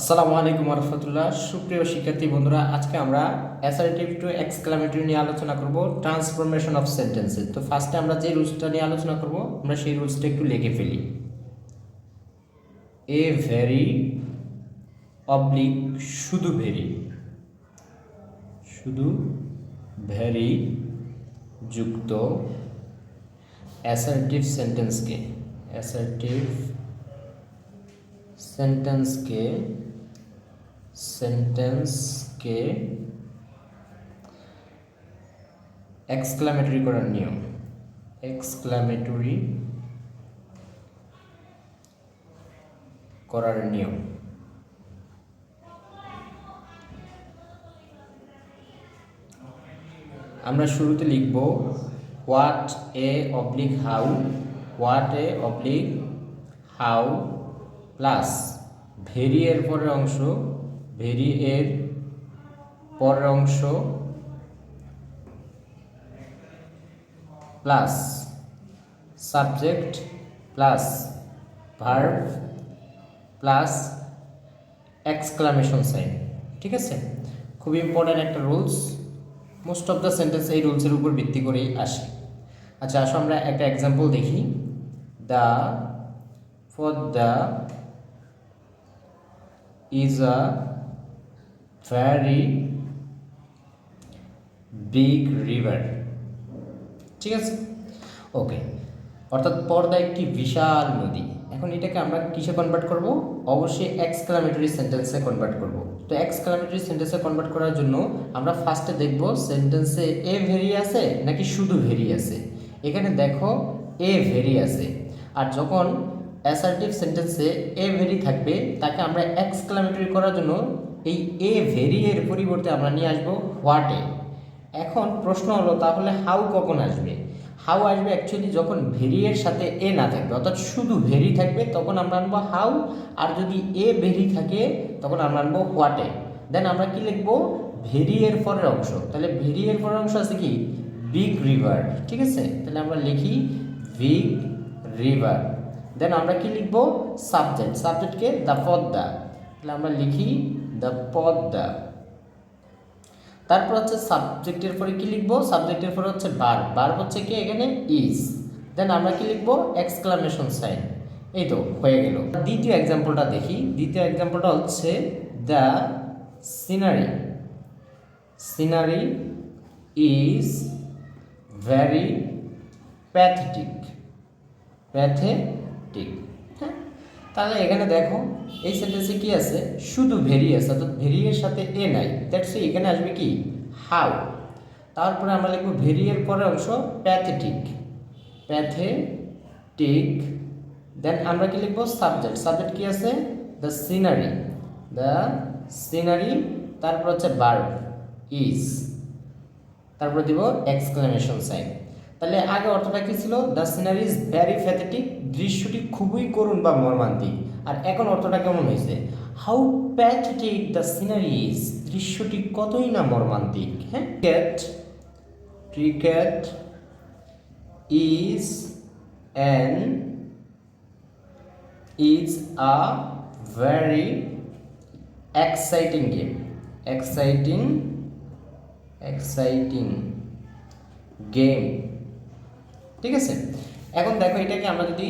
আসসালামু আলাইকুম রহমতুল্লাহ। সুপ্রিয় শিক্ষার্থী বন্ধুরা, আজকে আমরা অ্যাসার্টিভ টু এক্সক্লামেটরি নিয়ে আলোচনা করব ট্রান্সফরমেশন অফ সেন্টেন্সেস তো ফার্স্টে আমরা যে রুলসটা নিয়ে আলোচনা করব, আমরা সেই রুলসটা একটু লিখে ফেলি। এ ভেরি অবলিক শুধু ভেরি শুধু ভেরি যুক্ত অ্যাসার্টিভ সেন্টেন্সকে অ্যাসার্টিভ সেন্টেন্সকে সেন্টেন্সকে এক্সক্লামেটরি করার নিয়ম। এক্সক্লামেটরি করার নিয়ম। আমরা শুরুতে লিখব, what a oblique how, what a oblique how plus very এর পরের অংশ ভেরি এর পরের অংশ plus subject plus verb plus exclamation sign, ঠিক আছে? খুব ইম্পর্ট্যান্ট একটা rules. Most of the sentence এই রুলসের উপর ভিত্তি করেই আসে। আচ্ছা আসো আমরা একটা এক্সাম্পল দেখি। The for the is a very big river. ঠিক আছে? ওকে, অর্থাৎ পর্দা একটি বিশাল নদী। এখন এটাকে আমরা কিসে কনভার্ট করব? অবশ্যই এক্সক্লামেটরি সেন্টেন্সে কনভার্ট করব। তো এক্সক্লামেটরি সেন্টেন্সে কনভার্ট করার জন্য আমরা ফার্স্টে দেখব সেন্টেন্সে এ ভেরি আছে নাকি শুধু ভেরি আছে? এখানে দেখো এ ভেরি আছে। আর যখন অ্যাসার্টিভ সেন্টেন্সে এ ভেরি থাকবে, তাকে আমরা এক্সক্লামেটরি করার জন্য এই এ ভেরি এর পরিবর্তে আমরা নিয়ে আসব হোয়াটে এখন প্রশ্ন হলো, তাহলে হাউ কখন আসবে? হাউ আসবে অ্যাকচুয়ালি যখন ভেরি এর সাথে এ না থাকবে, অর্থাৎ শুধু ভেরি থাকবে, তখন আমরা আনব হাউ আর যদি এ ভেরি থাকে, তখন আমরা আনব হোয়াটে দেন আমরা কি লিখব? ভেরি এর পরের অংশ। তাহলে ভেরি এর পরের অংশ আছে কি? বিগ রিভার ঠিক আছে? তাহলে আমরা লিখি বিগ রিভার দেন আমরা কি লিখব? সাবজেক্ট সাবজেক্টকে দ্য পদ্মা। তাহলে আমরা লিখি দ্য পদ্মা তারপর হচ্ছে সাবজেক্টের পরে কি লিখব? সাবজেক্টের পরে হচ্ছে বার বার হচ্ছে কি এখানে? ইজ দেন আমরা কি লিখব? এক্সক্লামেশন সাইন এই তো, হয়ে গেল। দ্বিতীয় এক্সাম্পলটা দেখি। দ্বিতীয় এক্সাম্পলটা হচ্ছে the scenery scenery is very pathetic pathetic তাহলে এখানে দেখো, এই সেন্টেন্সে কি আছে? শুধু ভেরি আছে, অর্থাৎ ভেরি এর সাথে এ নাই। দ্যাটস এখানে আসবে কি? হাউ তারপরে আমরা লিখব ভেরি এর পরের অংশ প্যাথেটিক প্যাথেটিক দেন আমরা কি লিখব? সাবজেক্ট সাবজেক্ট কি আছে? দ্য সিনারি দ্য সিনারি তারপর হচ্ছে বার্ব ইজ তারপর দিব এক্সক্লেমেশন সাইন তাহলে আগে অর্থটা কি ছিল? The scenery is very pathetic দৃশ্যটি খুবই করুণ বা মর্মান্তিক। আর এখন অর্থটা কেমন হয়েছে? How pathetic the scenery is দৃশ্যটি কতই না মর্মান্তিক হ্যাঁ? Cricket cricket is an is a very exciting game exciting exciting game ঠিক আছে? এখন দেখো এটাকে আমরা যদি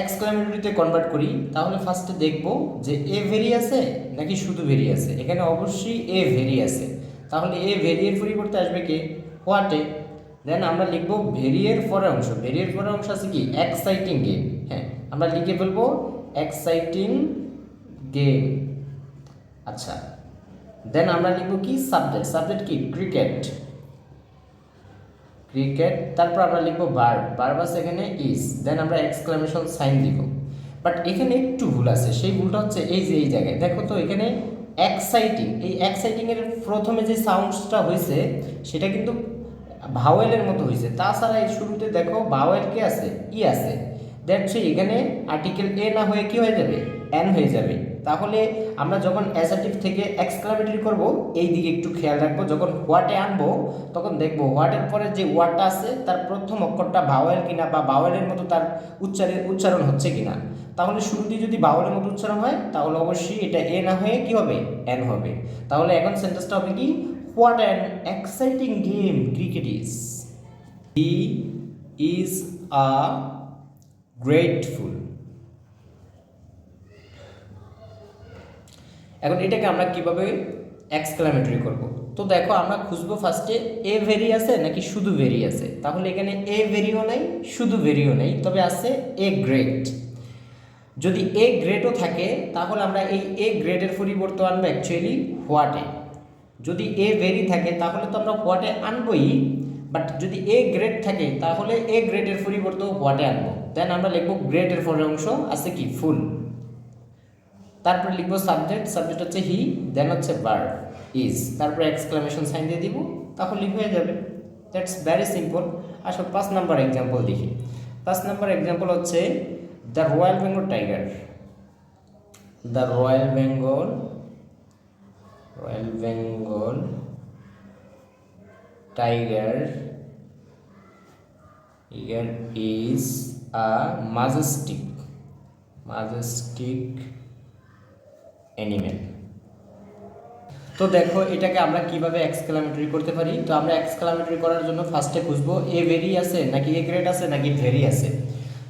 এক্স এক্সক্লামেটরিতে কনভার্ট করি, তাহলে ফার্স্টে দেখব যে এ ভেরি আছে নাকি শুধু ভেরি আছে? এখানে অবশ্যই এ ভেরি আছে। তাহলে এ ভেরিয়ের পরিবর্তে আসবে কি? হোয়াটে দেন আমরা লিখব ভেরিয়ের পরের অংশ। ভেরিয়ের পরের অংশ আছে কি? এক্সাইটিং গেম হ্যাঁ আমরা লিখে ফেলব এক্সাইটিং গেম আচ্ছা দেন আমরা লিখব কি? সাবজেক্ট সাবজেক্ট কি? ক্রিকেট ক্রিকেট তারপর আমরা লিখব বার বারবার এখানে ইজ দেন আমরা এক্সক্লামেশন সাইন দিব বাট এখানে একটু ভুল আছে, সেই ভুলটা হচ্ছে এই যে এই জায়গায়। দেখো তো এখানে এক্সাইটিং এই এক্সাইটিং এর প্রথমে যে সাউন্ডসটা হয়েছে, সেটা কিন্তু ভাওয়েলের মতো হয়েছে। তাছাড়া এই শুরুতে দেখো ভাওয়েল কে আছে? ই আছে। দ্যাটস এখানে আর্টিকেল এ না হয়ে কি হয়ে যাবে? এন হয়ে যাবে। তাহলে আমরা যখন অ্যাসার্টিভ থেকে এক্সক্লামেটরি করব, এই দিকে একটু খেয়াল রাখব, যখন হোয়াটে আনব, তখন দেখব হোয়াটের পরে যে ওয়ার্ডটা আছে, তার প্রথম অক্ষরটা ভাওয়েল কিনা বা ভাওয়েলের মতো তার উচ্চারের উচ্চারণ হচ্ছে কিনা। তাহলে শুরুতে যদি বাউলের মতো উচ্চারণ হয়, তাহলে অবশ্যই এটা এ না হয়ে কি হবে? এন হবে। তাহলে এখন সেন্টেন্সটা হবে কি? What an exciting game cricket is he is a grateful এখন এটাকে আমরা কীভাবে এক্সক্লামেটরি করব? তো দেখো, আমরা খুঁজবো ফার্স্টে এ ভেরি আছে নাকি শুধু ভেরি আছে? তাহলে এখানে এ ভেরিও নেই, শুধু ভেরিও নেই, তবে আছে এ গ্রেট যদি এ গ্রেটও থাকে, তাহলে আমরা এই এ গ্রেটের পরিবর্তে আনব অ্যাকচুয়ালি হোয়াটে যদি এ ভেরি থাকে, তাহলে তো আমরা হোয়াটে আনবোই বাট যদি এ গ্রেড থাকে, তাহলে এ গ্রেডের পরিবর্তেও হোয়াটে আনব। দেন আমরা লিখব গ্রেডের পরের অংশ আছে কি? ফুল তারপরে লিখব সাবজেক্ট সাবজেক্ট হচ্ছে হি দেন হচ্ছে বার ইজ তারপরে এক্সক্লামেশন সাইন দিয়ে দিব, তখন তাহলে হয়ে যাবে। দ্যাটস ভ্যারি সিম্পল আসো পাঁচ নাম্বার এক্সাম্পল দেখি। পাঁচ নাম্বার এক্সাম্পল হচ্ছে the royal Bengal tiger the royal Bengal royal Bengal tiger tiger is a majestic majestic animal তো দেখো, এটাকে আমরা কীভাবে এক্সক্লামেটরি করতে পারি? তো আমরা এক্সক্লামেটরি করার জন্য ফার্স্টে খুঁজবো এ ভেরি আছে নাকি এ গ্রেড আছে নাকি ভেরি আছে?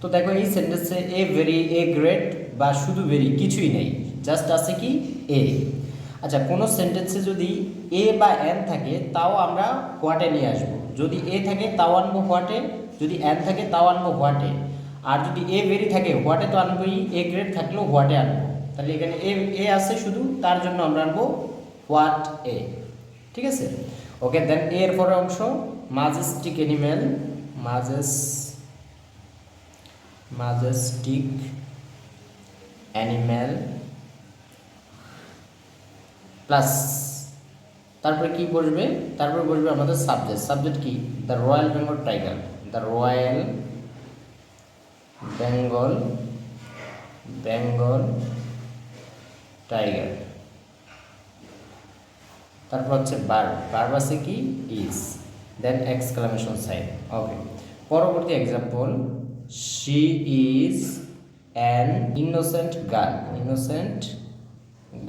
তো দেখো, এই সেন্টেন্সে এ ভেরি এ গ্রেড বা শুধু ভেরি কিছুই নেই। জাস্ট আছে কি? এ আচ্ছা কোনো সেন্টেন্সে যদি এ বা এন থাকে, তাও আমরা হোয়াটে নিয়ে আসব। যদি এ থাকে, তাও আনব হোয়াটে যদি এন থাকে, তাও আনব হোয়াটে আর যদি এ ভেরি থাকে হোয়াটে তো আনবোই? এ গ্রেড থাকলেও হোয়াটে আনব। তাহলে এখানে এ এ আছে শুধু, তার জন্য আমরা আনব হোয়াট এ ঠিক আছে? ওকে দেন এর পরে অংশ majestic animal majes majestic animal plus তারপরে কি বসবে? তারপরে বসবে আমাদের সাবজেক্ট সাবজেক্ট কি? The royal Bengal tiger the royal Bengal Bengal tiger তারপর হচ্ছে বার বার আছে কি? Is then exclamation sign okay পরবর্তী example she is an innocent girl innocent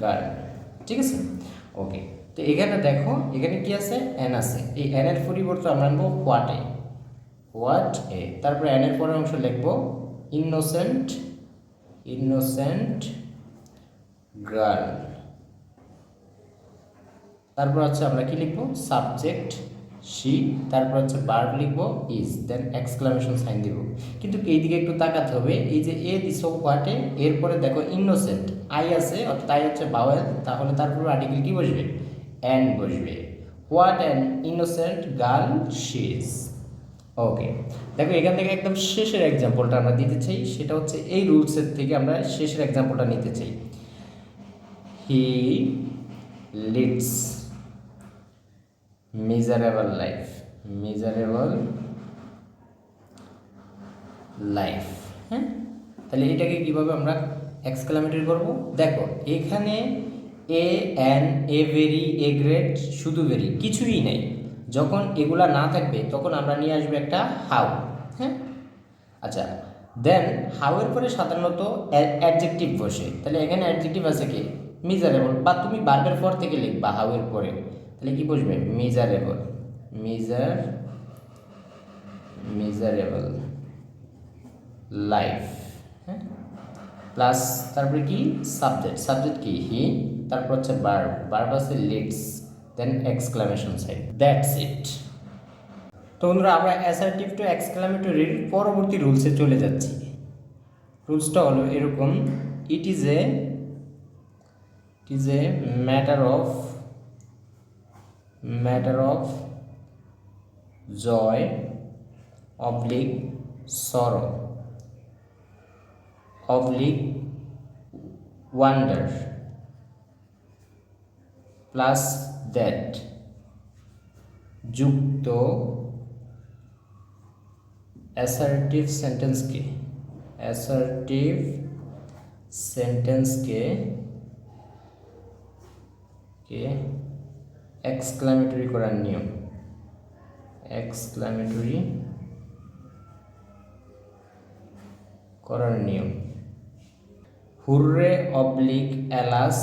girl ঠিক আছে? ওকে তো এখানে দেখো, এখানে কি আছে? এন আছে। এই এর পরিবর্তে আমরা আনব হোয়াট এ। What a. তারপরে এর পরের অংশ লিখব ইনোসেন্ট ইনোসেন্ট গার্ল তারপর হচ্ছে আমরা কি লিখব? সাবজেক্ট শি তারপর হচ্ছে বার্ব লিখব ইজ দেন এক্সক্লামেশন সাইন দিব। কিন্তু এই দিকে একটু তাকাতে হবে, এই যে এ দিস হোয়াটে এরপরে দেখো ইনোসেন্ট আই আছে, অর্থাৎ তাই হচ্ছে বাওয়েল তাহলে তারপর আর্টিকেল কি বসবে? অ্যান্ড বসবে। What an innocent girl she is okay দেখো এখান থেকে একদম শেষের এক্সাম্পলটা আমরা দিতে চাই, সেটা হচ্ছে এই রুলসের থেকে আমরা শেষের এক্সাম্পলটা নিতে চাই। He leads miserable life miserable life হ্যাঁ? তাহলে এটাকে কীভাবে আমরা এক্সক্লামেটরি করব? দেখো, এখানে a an a very a great শুধু ভেরি কিছুই নেই। যখন এগুলা না থাকবে, তখন আমরা নিয়ে আসব একটা হাউ হ্যাঁ? আচ্ছা দেন হাউয়ের পরে সাধারণত অ্যাডজেক্টিভ বসে। তাহলে এখানে অ্যাডজেক্টিভ আছে কি? মিজারেবল বা তুমি বার্বের পর থেকে লিখবা হাউয়ের পরে। তাহলে কি বসবে মিজারেবল মিজার মিজারেবল লাইফ হ্যাঁ? প্লাস তারপরে কি? সাবজেক্ট সাবজেক্ট কি? হি তারপর হচ্ছে বার্ব বার্ব আছে leads then exclamation side that's it তো বন্ধুরা, আমরা অ্যাসার্টিভ টু এক্সক্লামেটরির পরবর্তী রুলসে চলে যাচ্ছি। রুলসটা হলো এরকম it is a is a matter of matter of joy oblique sorrow oblique wonder plus that যুক্ত অ্যাসার্টিভ সেন্টেন্সকে অ্যাসার্টিভ সেন্টেন্সকে কে এক্সক্লামেটরি করার নিয়ম। এক্সক্লামেটরি করার নিয়ম। Hurray oblique alas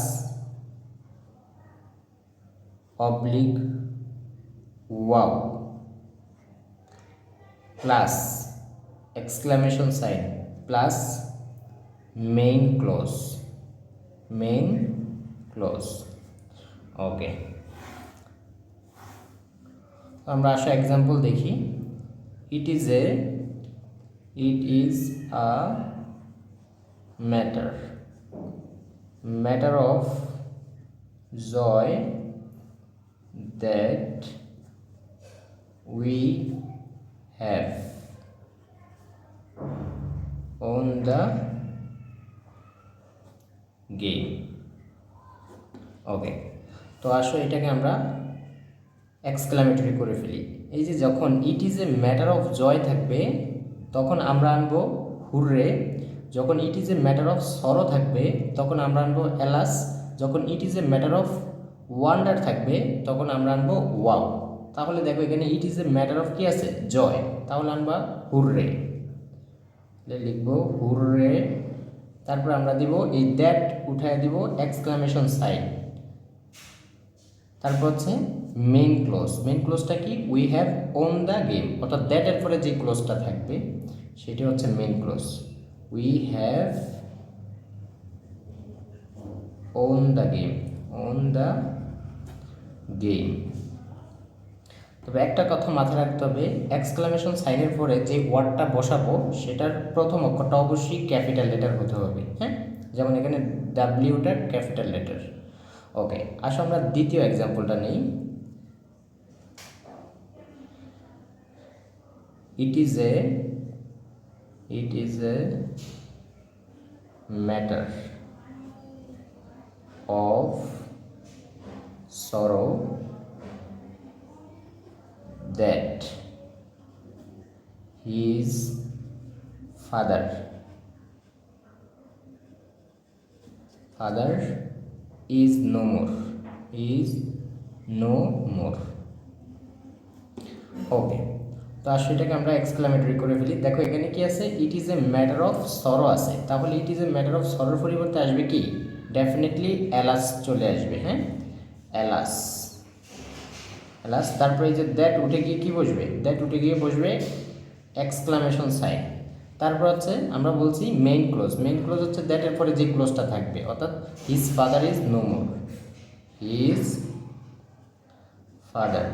oblique wow. Plus exclamation sign plus main clause main clause okay আমরা আসা এক্সাম্পল দেখি। It is a it is a matter matter of joy that we have on the game. Okay তো আসো এটাকে আমরা exclamatory করে ফেলি। এই যে যখন it is a matter of joy থাকবে, তখন আমরা আনব হুররে। যখন it is a matter of sorrow থাকবে, তখন আমরা আনব এলাস। যখন it is a matter of wonder থাকবে, তখন আমরা আনব ওয়াও। তাহলে দেখো এখানে it is a matter of কি আছে? জয় তাহলে আনবা হুররে। লিখব হুররে। তারপর আমরা দিব এই দ্যাট উঠায় দিব এক্সক্লামেশন সাইন তারপর হচ্ছে মেইন ক্লোজ মেইন ক্লোজটা কি? We have won the game অর্থাৎ দ্যাটের পরে যে ক্লোজটা থাকবে, সেটি হচ্ছে main clause we have won the game won the game তবে একটা কথা মাথায় রাখতে হবে এক্সক্লামেশন সাইনের পরে যে ওয়ার্ডটা বসাবো, সেটার প্রথম অক্ষরটা অবশ্যই ক্যাপিটাল লেটার হতে হবে হ্যাঁ? যেমন এখানে ডাব্লিউটা ক্যাপিটাল লেটার ওকে আসো আমরা দ্বিতীয় এক্সাম্পলটা নেই। It is a it is a matter of sorrow that his father father is no more. Is no more. Okay তো আর সেটাকে আমরা এক্সক্লামেটরি করে ফেলি। দেখো, এখানে কি আছে? It is a matter of sorrow আছে। তাহলে it is a matter of সরোর পরিবর্তে আসবে কি? ডেফিনেটলি অ্যালাস চলে আসবে হ্যাঁ? অ্যালাস প্লাস তারপরে যে দ্যাট উঠে গিয়ে কী বসবে? দ্যাট উঠে গিয়ে বসবে এক্সক্লামেশন সাইন তারপর হচ্ছে আমরা বলছি মেইন ক্লোজ মেইন ক্লোজ হচ্ছে দ্যাটের পরে যে ক্লোজটা থাকবে, অর্থাৎ his father is no more his father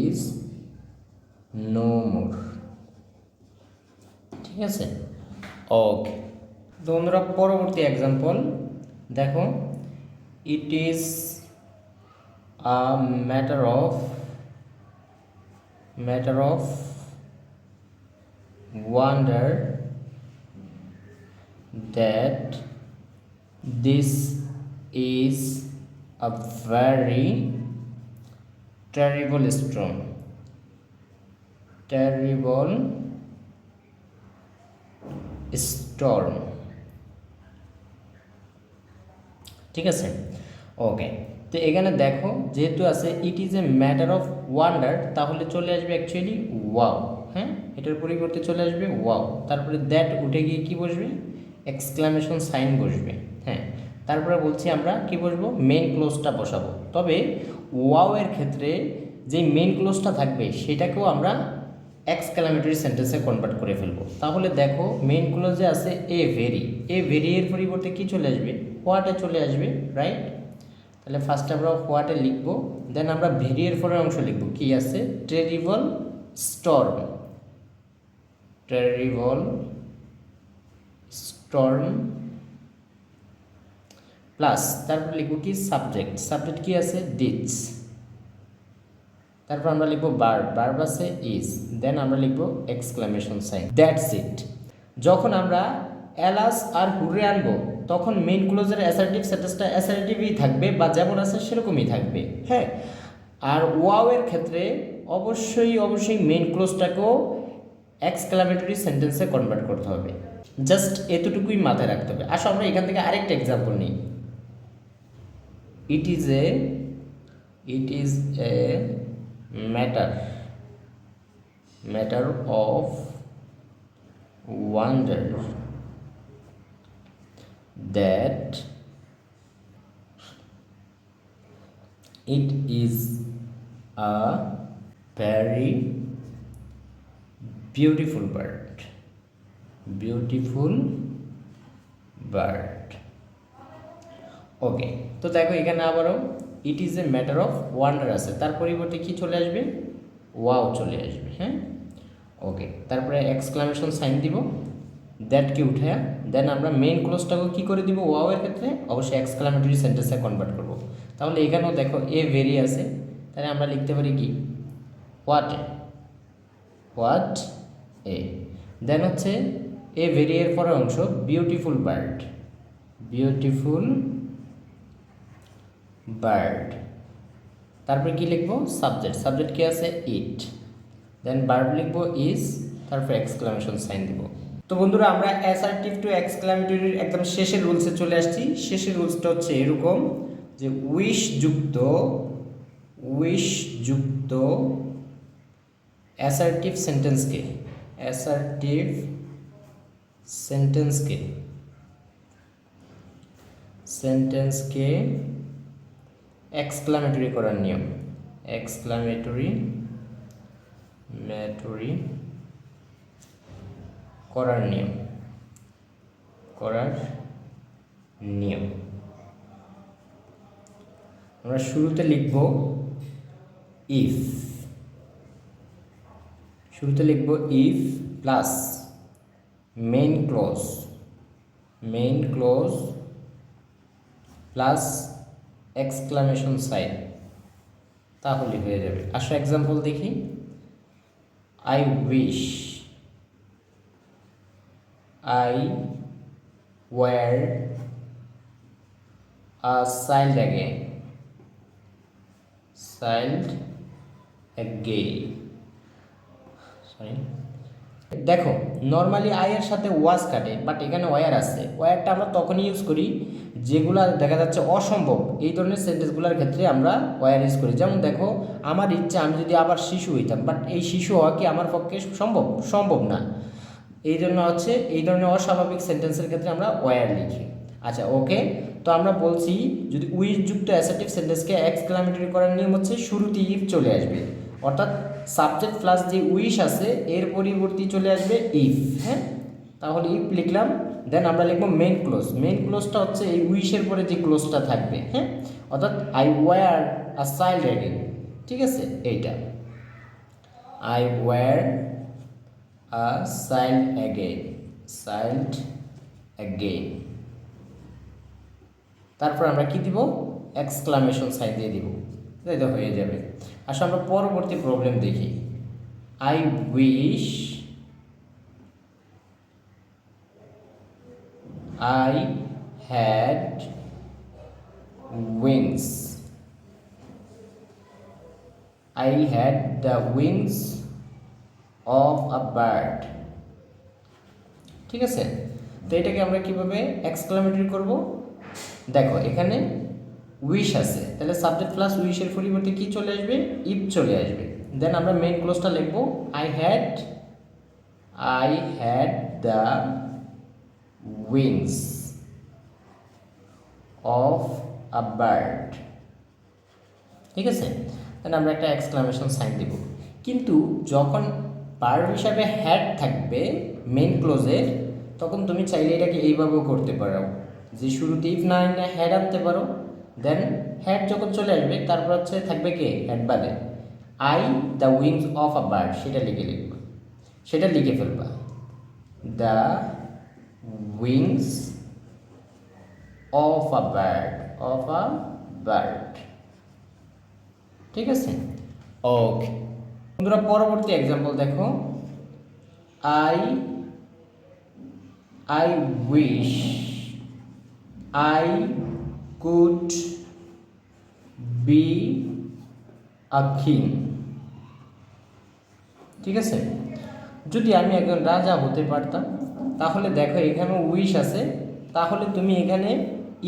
is no more ঠিক আছে? ওকে তো বন্ধুরা পরবর্তী এক্সাম্পল দেখো it is a matter of matter of wonder that this is a very terrible storm. Terrible storm. ঠিক আছে? ওকে তো এখানে দেখো, যেহেতু আছে it is a matter of wonder তাহলে চলে আসবে অ্যাকচুয়ালি ওয়াও হ্যাঁ? এটার পরিবর্তে চলে আসবে ওয়াও। তারপরে দ্যাট উঠে গিয়ে কি বসবে? এক্সক্লামেশন সাইন বসবে। হ্যাঁ? তারপরে বলছি আমরা কি বসবো? মেন ক্লোজটা বসাবো। তবে ওয়াও এর ক্ষেত্রে যে মেন ক্লোজটা থাকবে, সেটাকেও আমরা এক্সক্লামেটরি সেন্টেন্সে কনভার্ট করে ফেলব। তাহলে দেখো মেইন ক্লোজে আছে এ ভেরি এ ভেরি এর পরিবর্তে কি চলে আসবে? হোয়াটে চলে আসবে রাইট তাহলে ফার্স্ট আমরা হোয়াটে লিখব দেন আমরা ভেরিয়ের পরের অংশ লিখব। কি আছে? Terrible storm terrible storm plus তারপর লিখব কি সাবজেক্ট। সাবজেক্ট কি আছে? ডিটস। তারপর আমরা লিখব বার। বার্ব আছে ইজ। দেন আমরা লিখব এক্সক্লামেশন সাইন। That's it. যখন আমরা অ্যালাস আর হুরে আনব, তখন মেইন ক্লোজের অ্যাসার্টিভ সেন্টেন্সটা অ্যাসার্টিভই থাকবে বা যেমন আছে সেরকমই থাকবে। হ্যাঁ? আর ওয়াও এর ক্ষেত্রে অবশ্যই অবশ্যই মেইন ক্লোজটাকেও এক্সক্লামেটরি সেন্টেন্সে কনভার্ট করতে হবে। জাস্ট এতটুকুই মাথায় রাখতে হবে। আসো, আমরা এখান থেকে আরেকটা এক্সাম্পল নিই। It is a it is a matter matter of wonder that it is a very beautiful bird. Beautiful bird. Okay তো দেখো এখানে আবারও it is a matter of wonder আছে। তার পরিবর্তে কি চলে আসবে? ওয়াও চলে আসবে হ্যাঁ? ওকে তারপরে এক্সক্লামেশন সাইন দিব। দ্যাটকে উঠে দেন আমরা মেইন ক্লোজটাকে কী করে দিব? এর ক্ষেত্রে অবশ্যই এক্সক্লামেটরি সেন্টেন্সে কনভার্ট করব। তাহলে এখানেও দেখো এ ভেরি আছে। তাহলে আমরা লিখতে পারি কি? হোয়াট হোয়াট এ দেন হচ্ছে এ ভেরি এর পরের অংশ বিউটিফুল বার্ড বিউটিফুল বার্ড তারপরে কি লিখব? সাবজেক্ট সাবজেক্ট কি আছে? ইট দেন বার্ড লিখব ইজ তারপর এক্সক্লামেশন সাইন দিব। তো বন্ধুরা, আমরা অ্যাসার্টিভ টু এক্সক্লামেটরির একদম শেষের রুলসে চলে আসছি। শেষের রুলসটা হচ্ছে এরকম যে উইশ যুক্ত উইশ যুক্ত অ্যাসার্টিভ সেন্টেন্সকে অ্যাসার্টিভ সেন্টেন্সকে সেন্টেন্সকে এক্সক্লামেটরি করার নিয়ম। এক্সক্লামেটরি ম্যাটরি করার নিয়ম। করার নিয়ম। আমরা শুরুতে লিখব ইফ শুরুতে লিখব if plus main clause main clause plus exclamation sign তাহলে হয়ে যাবে। আসো এক্সাম্পল দেখি। I wish I were a child again child again sorry দেখো নর্মালি আয়ের সাথে ওয়াজ কাটে বাট এখানে ওয়ার আছে ওয়ারটা আমরা তখনই ইউজ করি যেগুলো দেখা যাচ্ছে অসম্ভব। এই ধরনের সেন্টেন্সগুলোর ক্ষেত্রে আমরা ওয়ার ইউজ করি। যেমন দেখো, আমার ইচ্ছা, আমি যদি আবার শিশু হইতাম বাট এই শিশু হওয়া কি আমার পক্ষে সম্ভব? সম্ভব না। এই জন্য হচ্ছে, এই ধরনের অস্বাভাবিক সেন্টেন্সের ক্ষেত্রে আমরা ওয়ার লিখি। আচ্ছা ওকে তো আমরা বলছি, যদি উইথ যুক্ত অ্যাসেটিভ সেন্টেন্সকে এক্সক্লামেটরি করার নিয়ম হচ্ছে শুরুতে ইফ চলে আসবে। অর্থাৎ সাবজেক্ট প্লাস যে উইশ আছে, এর পরিবর্তে চলে আসবে ইফ হ্যাঁ? তাহলে ইফ লিখলাম দেন আমরা লিখব মেন ক্লোজ মেন ক্লোজটা হচ্ছে এই উইশের পরে যে ক্লোজটা থাকবে হ্যাঁ? অর্থাৎ I were a child again ঠিক আছে? এইটা। I were a child again child again তারপর আমরা কি দিব? এক্সক্লামেশন সাইন দিয়ে দিব। তাই তো হয়ে যাবে আসলে আমরা পরবর্তী প্রবলেম দেখি। I wish I had wings I had the wings of a bird ঠিক আছে? তো এটাকে আমরা কীভাবে এক্সক্লামেটরি করব? দেখো, এখানে উইশ আছে। তাহলে সাবজেক্ট প্লাস উইশের পরিবর্তে কি চলে আসবে? ইফ চলে আসবে। দেন আমরা মেইন ক্লোজটা লিখব I had I had the wings of a bird ঠিক আছে? দেন আমরা একটা এক্সক্লামেশন সাইন দেব। কিন্তু যখন বার্ড হিসাবে হ্যাড থাকবে মেইন ক্লোজের তখন তুমি চাইলে এটাকে এইভাবেও করতে পারো। যে শুরুতে ইফ না হ্যাড আনতে পারো। দেন হ্যাড যখন চলে আসবে তারপর হচ্ছে থাকবে কে? হ্যাড বাদে। I the wings of a bird সেটা লিখে লিখবা। সেটা লিখে ফেলবা। The wings of a bird of a bird ঠিক আছে? ওকে বন্ধুরা পরবর্তী এক্সাম্পল দেখো। I I wish I could be a king ঠিক আছে? যদি আমি একজন রাজা হতে পারতাম, তাহলে দেখো এখানে উইশ আছে। তাহলে তুমি এখানে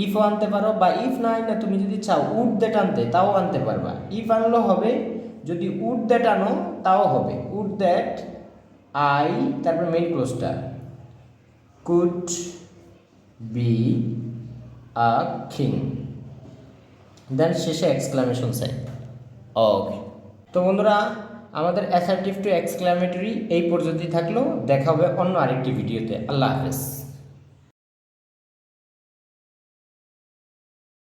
ইফও আনতে পারো বা ইফ না না তুমি যদি চাও উড দ্যাট আনতে, তাও আনতে পারবা। ইফ আনলেও হবে, যদি উড দ্যাট আনো, তাও হবে। উড দ্যাট আই তারপর main ক্লোজটা could be a king then শেষে এক্সক্লামেশন সাইন ওকে তো বন্ধুরা, আমাদের অ্যাসার্টিভ টু এক্সক্লামেটরি এই পর্যন্তই থাকল। দেখা হবে অন্য আরেকটি ভিডিওতে আল্লাহ হাফেজ।